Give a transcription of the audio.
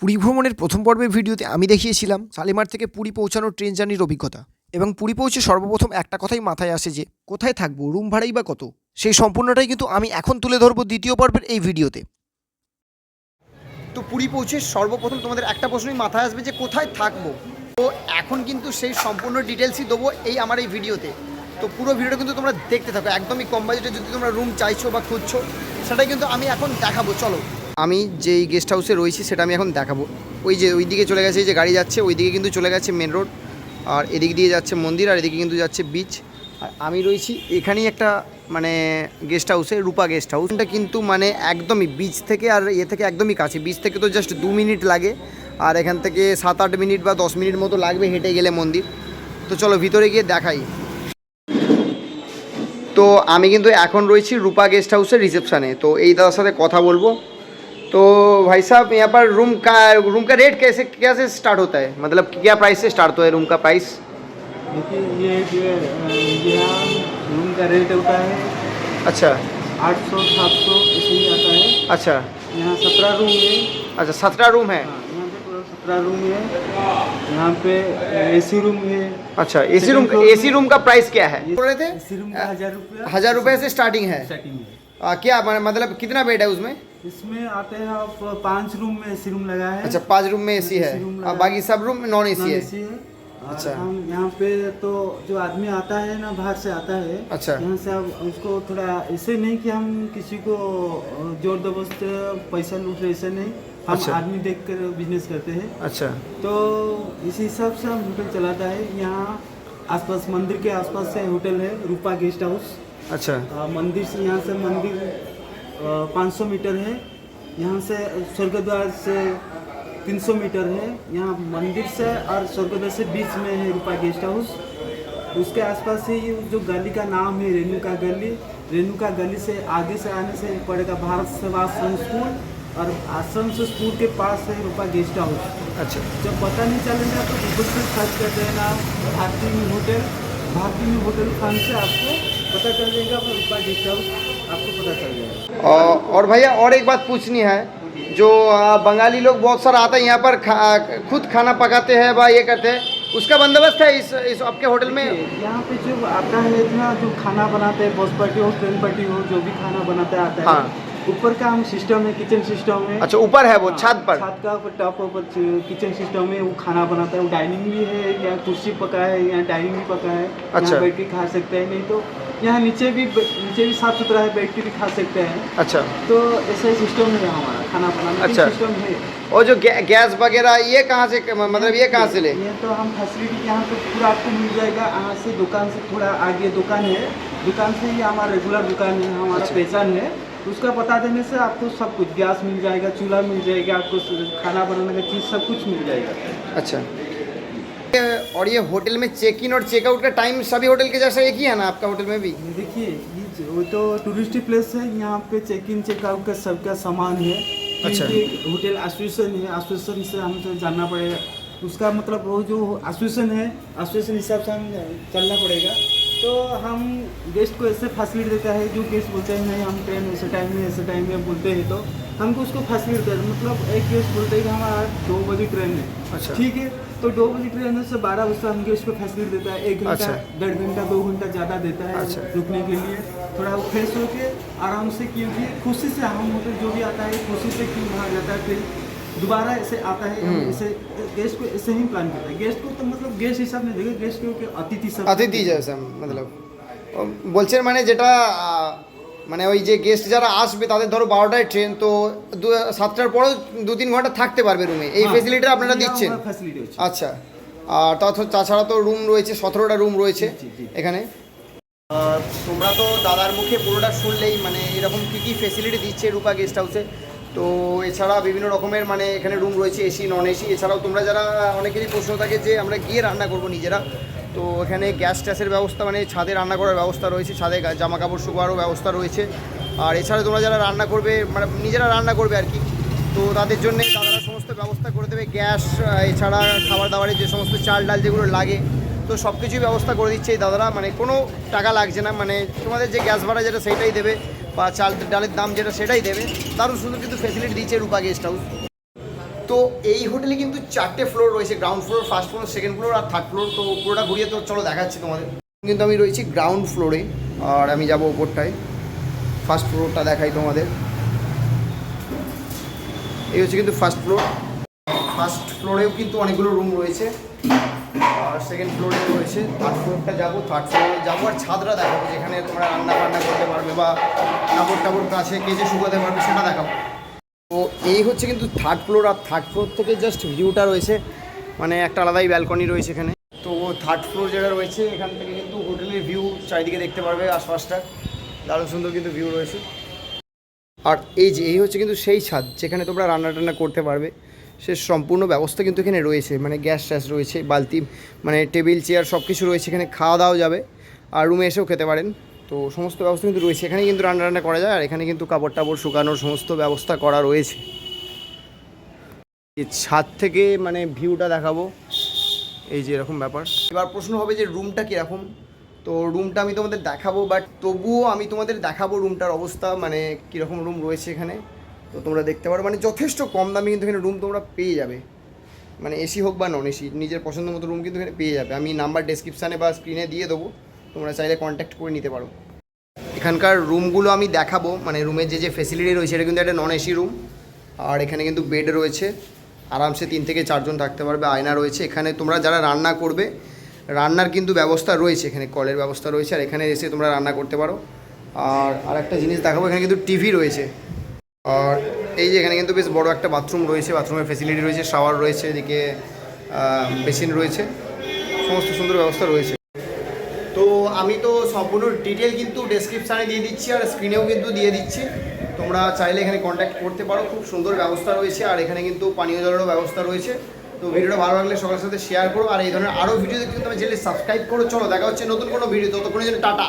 পুরী ভ্রমণের প্রথম পর্বের ভিডিওতে আমি দেখিয়েছিলাম শালিমার থেকে পুরী পৌঁছানোর ট্রেন জার্নির অভিজ্ঞতা। এবং পুরী পৌঁছে সর্বপ্রথম একটা কথাই মাথায় আসে যে, কোথায় থাকব, রুম ভাড়াই বা কত? সেই সম্পূর্ণটাই কিন্তু আমি এখন তুলে ধরবো দ্বিতীয় পর্বের এই ভিডিওতে। তো পুরী পৌঁছে সর্বপ্রথম তোমাদের একটা প্রশ্নই মাথায় আসবে যে, কোথায় থাকব? তো এখন কিন্তু সেই সম্পূর্ণ ডিটেলসই দেবো এই আমার এই ভিডিওতে। তো পুরো ভিডিওটা কিন্তু তোমরা দেখতে থাকো। একদমই কম বাজেটে যদি তোমরা রুম চাইছো বা খুঁজছো, সেটাই কিন্তু আমি এখন দেখাবো। চলো। আমি যেই গেস্ট হাউসে রয়েছি সেটা আমি এখন দেখাবো। ওই যে ওই দিকে চলে গেছে, এই যে গাড়ি যাচ্ছে ওই দিকে কিন্তু চলে গেছে মেন রোড আর এদিক দিয়ে যাচ্ছে মন্দির, আর এদিকে কিন্তু যাচ্ছে বিচ আর আমি রয়েছি এখানেই একটা মানে গেস্ট হাউসে রূপা গেস্ট হাউস এটা কিন্তু মানে একদমই বিচ থেকে আর এ থেকে একদমই কাছে। বিচ থেকে তো জাস্ট দু মিনিট লাগে, আর এখান থেকে সাত আট মিনিট বা দশ মিনিট মতো লাগবে হেঁটে গেলে মন্দির। তো চলো ভিতরে গিয়ে দেখাই। তো আমি কিন্তু এখন রয়েছি রূপা গেস্ট হাউসের রিসেপশানে তো এই দাদার সাথে কথা বলব। तो भाई साहब यहाँ पर रूम का रूम का रेट कैसे कैसे स्टार्ट होता है? मतलब क्या प्राइस से स्टार्ट होता है रूम का प्राइस देखिए ये जो है रूम का रेट होता है। अच्छा। आठ सौ सात सौ ही आता है। अच्छा। यहाँ सत्रह रूम है। अच्छा सत्रह रूम है। हाँ, यहाँ पे पूरा सत्रह रूम है। यहाँ पे एसी रूम है। अच्छा एसी रूम एसी रूम का प्राइस क्या है? बोल रहे थे? एसी रूम का हज़ार रुपया। हज़ार रुपए से स्टार्टिंग है। स्टार्टिंग है। आ, क्या मतलब कितना बेड है उसमें? इसमें आते हैं आप पाँच रूम में एसी रूम लगा है। अच्छा पाँच रूम में एसी है। और बाकी सब रूम एसी नॉन है। एसी है अच्छा। हम यहाँ पे तो जो आदमी आता है ना बाहर से आता है अच्छा। यहाँ से अब उसको थोड़ा ऐसे नहीं कि हम किसी को ज़ोर ज़बरदस्त पैसा लूट रहे ऐसे नहीं। हम अच्छा। आदमी देख कर बिज़नेस करते हैं। अच्छा। तो इसी हिसाब से हम होटल चलाता है। यहाँ आसपास मंदिर के आसपास से होटल है रूपा गेस्ट हाउस अच्छा। मंदिर से यहाँ से मंदिर पाँच सौ मीटर है। यहाँ से स्वर्गद्वार से 300 मीटर है। यहाँ मंदिर से और स्वर्गद्वार से बीच में है रूपा गेस्ट हाउस। उसके आसपास से ये जो गली का नाम है रेणुका गली। रेणुका गली से आगे से आने से पड़ेगा भारत सेवा आश्रम स्कूल और आश्रम से स्कूल के पास है रूपा गेस्ट हाउस। अच्छा। जब पता नहीं चलेगा तो गूगल से सर्च कर देना। भारतीय होटल भारतीय होटल खान से आपको पता चल जाएगा रूपा गेस्ट हाउस। आपको पता चल जाएगा और भैया और एक बात पूछनी है। जो बंगाली लोग बहुत सारा आता है यहाँ पर खा, खुद खाना पकाते हैं व ये करते हैं। उसका बंदोबस्त है इस इस आपके होटल में? यहाँ पे जो आता है ना जो खाना बनाते हैं बस पार्टी हो ट्रेन पार्टी हो जो भी खाना बनाते आता है। हाँ। ऊपर का हम सिस्टम है किचन सिस्टम है। अच्छा ऊपर है वो हाँ, छत पर? छत का टॉप ऊपर किचन सिस्टम है वो खाना बनाता है। वो डाइनिंग भी है यहाँ कुर्सी पका है यहाँ डाइनिंग भी पका है। अच्छा। बैठ के खा सकते हैं नहीं तो यहाँ नीचे भी नीचे भी साफ़ सुथरा है बैठ के भी खा सकते हैं। अच्छा। तो ऐसा सिस्टम है हमारा खाना बनाने अच्छा। सिस्टम है। और जो गै, गैस वगैरह ये कहाँ से मतलब ये कहाँ से ले? ये तो हम फैसिलिटी यहाँ पे पूरा आपको मिल जाएगा यहाँ से दुकान से थोड़ा आगे दुकान है। दुकान से ही हमारा रेगुलर दुकान है हमारा अच्छा। पहचान है। उसका बता देने से आपको सब कुछ गैस मिल जाएगा चूल्हा मिल जाएगा आपको खाना बनाने का चीज़ सब कुछ मिल जाएगा। अच्छा। और ये होटल में चेक इन और चेकआउट का टाइम सभी होटल के जैसा एक ही है ना आपका होटल में भी? देखिए ये वो तो टूरिस्ट प्लेस है यहाँ पे चेक इन चेकआउट का सबका सामान है। अच्छा। होटल एसोसिएशन है एसोसिएशन से हमको जानना पड़ेगा। उसका मतलब वो जो एसोसिएशन है एसोसिएशन हिसाब से हम चलना पड़ेगा। तो हम गेस्ट को ऐसे फैसिलिटी देता है जो गेस्ट बोलते हैं नहीं हम ट्रेन ऐसे टाइम में ऐसे टाइम में बोलते हैं। तो हमको उसको फैसिलिटी देते हैं। मतलब एक गेस्ट बोलते हैं कि हमारा दो बजे ट्रेन है। अच्छा। ठीक है? तो दो बजे ट्रेन है से बारह बजे हम गेस्ट को फैसिलिटी देता है एक घंटा अच्छा। डेढ़ घंटा दो घंटा ज़्यादा देता है अच्छा। रुकने के लिए थोड़ा वो फ्रेश होके आराम से क्योंकि खुशी से हम होटल जो भी आता है खुशी से क्यों वहाँ जाता है फिर दोबारा ऐसे आता है हम हम्म। ऐसे गेस्ट को ऐसे ही प्लान करते हैं गेस्ट को तो मतलब गेस्ट हिसाब नहीं देगा गेस्ट को अतिथि सब অতিথি জেসা মতলব ও বলছেন মানে যেটা আহ, মানে ওই যে গেস্ট যারা আসবে তাদের ধরো বারোটায় ট্রেন তো দু- সাতটার পরেও দু তিন ঘণ্টা থাকতে পারবে রুমে এই হ্যাঁ, ফেসিলিটিটা আপনারা দিচ্ছেন? ফ্যাসিলিটি আচ্ছা। আর তাছাড়া তো রুম রয়েছে সতেরোটা রুম রয়েছে। এখানে। তোমরা তো দাদার মুখে পুরোটা শুনলেই মানে এরকম কী কী ফেসিলিটি দিচ্ছে রূপা গেস্ট হাউসে তো এছাড়া বিভিন্ন রকমের মানে এখানে রুম রয়েছে এসি নন এসি এছাড়াও তোমরা যারা অনেকেরই প্রশ্ন থাকে যে আমরা গিয়ে রান্না করব নিজেরা। তো এখানে গ্যাস ট্যাসের ব্যবস্থা মানে ছাদে রান্না করার ব্যবস্থা রয়েছে, ছাদে জামা কাপড় শুকানোরও ব্যবস্থা রয়েছে। আর এছাড়া তোমরা যারা রান্না করবে মানে নিজেরা রান্না করবে আর কি, তো তাদের জন্য দাদারা সমস্ত ব্যবস্থা করে দেবে, গ্যাস এছাড়া খাবার দাবারের যে সমস্ত চাল ডাল যেগুলো লাগে, তো সব কিছুই ব্যবস্থা করে দিচ্ছে এই দাদারা। মানে কোনো টাকা লাগছে না মানে তোমাদের যে গ্যাস ভাড়া যেটা সেটাই দেবে, বা চাল ডালের দাম যেটা সেটাই দেবে। দারুণ সুন্দর কিন্তু ফেসিলিটি দিচ্ছে রূপা গেস্ট হাউস তো এই হোটেলে কিন্তু চারটে ফ্লোর রয়েছে ground floor first floor second floor আর থার্ড ফ্লোর তো পুরোটা ঘুরিয়ে তো চলো দেখাচ্ছি তোমাদের। কিন্তু আমি রয়েছি গ্রাউন্ড ফ্লোরে আর আমি যাব ওপরটায়। ফার্স্ট ফ্লোরটা দেখাই তোমাদের। এই হচ্ছে কিন্তু ফার্স্ট ফ্লোর ফার্স্ট ফ্লোরেও কিন্তু অনেকগুলো রুম রয়েছে, আর সেকেন্ড ফ্লোরে রয়েছে। থার্ড ফ্লোরটা যাব থার্ড ফ্লোরে যাব। আর ছাদরা দেখাবো, যেখানে তোমরা রান্না বান্না করতে পারবে বা কাপড় টাপড় কাছে কেজে শুকাতে পারবে, সেটা দেখাবো। তো এই হচ্ছে কিন্তু থার্ড ফ্লোর আর থার্ড ফ্লোর থেকে জাস্ট ভিউটা রয়েছে। মানে একটা আলাদাই ব্যালকনি রয়েছে এখানে। তো থার্ড ফ্লোর যেটা রয়েছে, এখান থেকে কিন্তু হোটেলের ভিউ চারিদিকে দেখতে পারবে আশপাশটা। দারুণ সুন্দর কিন্তু ভিউ রয়েছে। আর এই যে, এই হচ্ছে কিন্তু সেই ছাদ, যেখানে তোমরা রান্না টান্না করতে পারবে। সে সম্পূর্ণ ব্যবস্থা কিন্তু এখানে রয়েছে। মানে গ্যাস ট্যাস রয়েছে, বালতি মানে টেবিল চেয়ার সব কিছু রয়েছে। এখানে খাওয়া দাওয়া যাবে। আর রুমে এসেও খেতে পারেন। তো সমস্ত ব্যবস্থা কিন্তু রয়েছে। এখানে কিন্তু রান্না রান্না করা যায়, আর এখানে কিন্তু কাপড় টাপড় শুকানোর সমস্ত ব্যবস্থা করা রয়েছে। ছাদ থেকে মানে ভিউটা দেখাবো, এই যে এরকম ব্যাপার। এবার প্রশ্ন হবে যে রুমটা কীরকম? তো রুমটা আমি তোমাদের দেখাবো, বাট তবুও আমি তোমাদের দেখাবো রুমটার অবস্থা মানে কীরকম রুম রয়েছে এখানে। তো তোমরা দেখতে পারো মানে যথেষ্ট কম দামে কিন্তু এখানে রুম তোমরা পেয়ে যাবে। মানে এসি হোক বা নন এসি নিজের পছন্দ মতো রুম কিন্তু এখানে পেয়ে যাবে। আমি নাম্বার ডেসক্রিপশানে বা স্ক্রিনে দিয়ে দেবো। তোমরা চাইলে কন্ট্যাক্ট করে নিতে পারো। এখানকার রুমগুলো আমি দেখাবো মানে রুমের যে যে ফেসিলিটি রয়েছে, এটা কিন্তু একটা নন এসি রুম আর এখানে কিন্তু বেড রয়েছে। আরামসে তিন থেকে চারজন থাকতে পারবে, আয়না রয়েছে। এখানে তোমরা যারা রান্না করবে, রান্নার কিন্তু ব্যবস্থা রয়েছে। এখানে কলের ব্যবস্থা রয়েছে, আর এখানে এসে তোমরা রান্না করতে পারো। আর আরেকটা জিনিস দেখাবো, এখানে কিন্তু টিভি রয়েছে। আর এই যে এখানে কিন্তু বেশ বড় একটা বাথরুম রয়েছে বাথরুমের ফেসিলিটি রয়েছে শাওয়ার রয়েছে, এদিকে বেসিন রয়েছে। সমস্ত সুন্দর ব্যবস্থা রয়েছে। তো আমি তো সম্পূর্ণ ডিটেল কিন্তু ডেসক্রিপশানে দিয়ে দিচ্ছি আর স্ক্রিনেও কিন্তু দিয়ে দিচ্ছি। তোমরা চাইলে এখানে কন্ট্যাক্ট করতে পারো, খুব সুন্দর ব্যবস্থা রয়েছে আর এখানে কিন্তু পানীয় জলেরও ব্যবস্থা রয়েছে। তো ভিডিওটা ভালো লাগলে সবার সাথে শেয়ার করো আর এই ধরনের আরও ভিডিও দেখতে তুমি চাইলে সাবস্ক্রাইব করো। চলো, দেখা হচ্ছে নতুন কোনো ভিডিও ততক্ষণের জন্য টাটা।